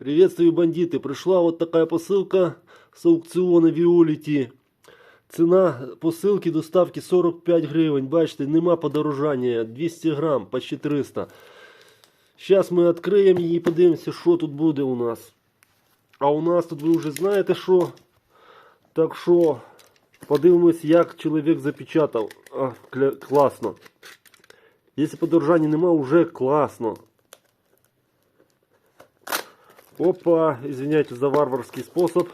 Приветствую, бандиты. Пришла вот такая посылка с аукціону Violet. Ціна посилки доставки 45 гривень. Бачите, нема подорожання. 200 грам, почти 300. Зараз ми відкриємо її і подивимося, що тут буде у нас. А у нас тут ви вже знаєте що. Так що подивимось, як чоловік запечатав. А, класно. Якщо подорожання нема, вже класно. Опа, извиняйте за варварский способ.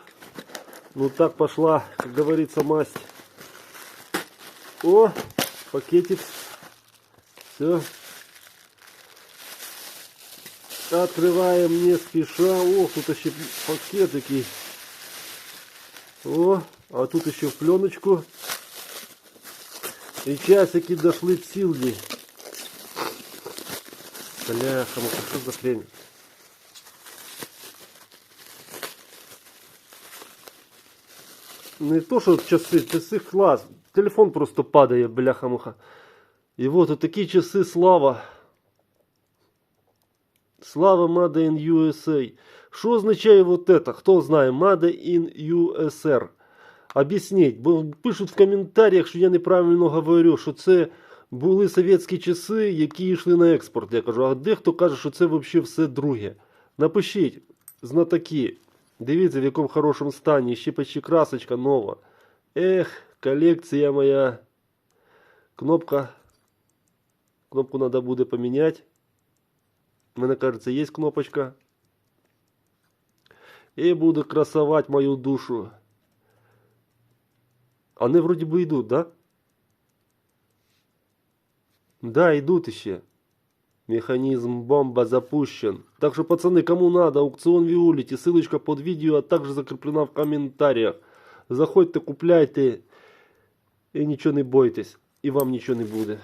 Ну так пошла, как говорится, масть. О, пакетик. Все. Открываем не спеша. Ох, тут еще пакетики. О, а тут еще в пленочку. И часики дошли цілі. Бляха, ну что за хрень? Не то, що часи, часи клас. Телефон просто падає, бляха-муха. І от от такі часи слава. Слава Made in USA. Що означає вот это? Хто знає? Made in USR. Об'ясніть, бо пишуть в коментарях, що я неправильно говорю, що це були совєтські часи, які йшли на експорт. Я кажу, а дехто каже, що це взагалі все друге. Напишіть, знатоки. Дивіться, в якому хорошому стані, ще почти красочка нова. Ех, колекція моя. Кнопка. Кнопку треба буде поміняти. Мене кажется, є кнопочка. І буду красувати мою душу. Вони вроді би йдуть, да? Да, йдуть ще. Механизм бомба запущен. Так что, пацаны, кому надо, аукцион Виолити, ссылочка под видео, а также закреплена в комментариях. Заходьте, купляйте и ничего не бойтесь. И вам ничего не будет.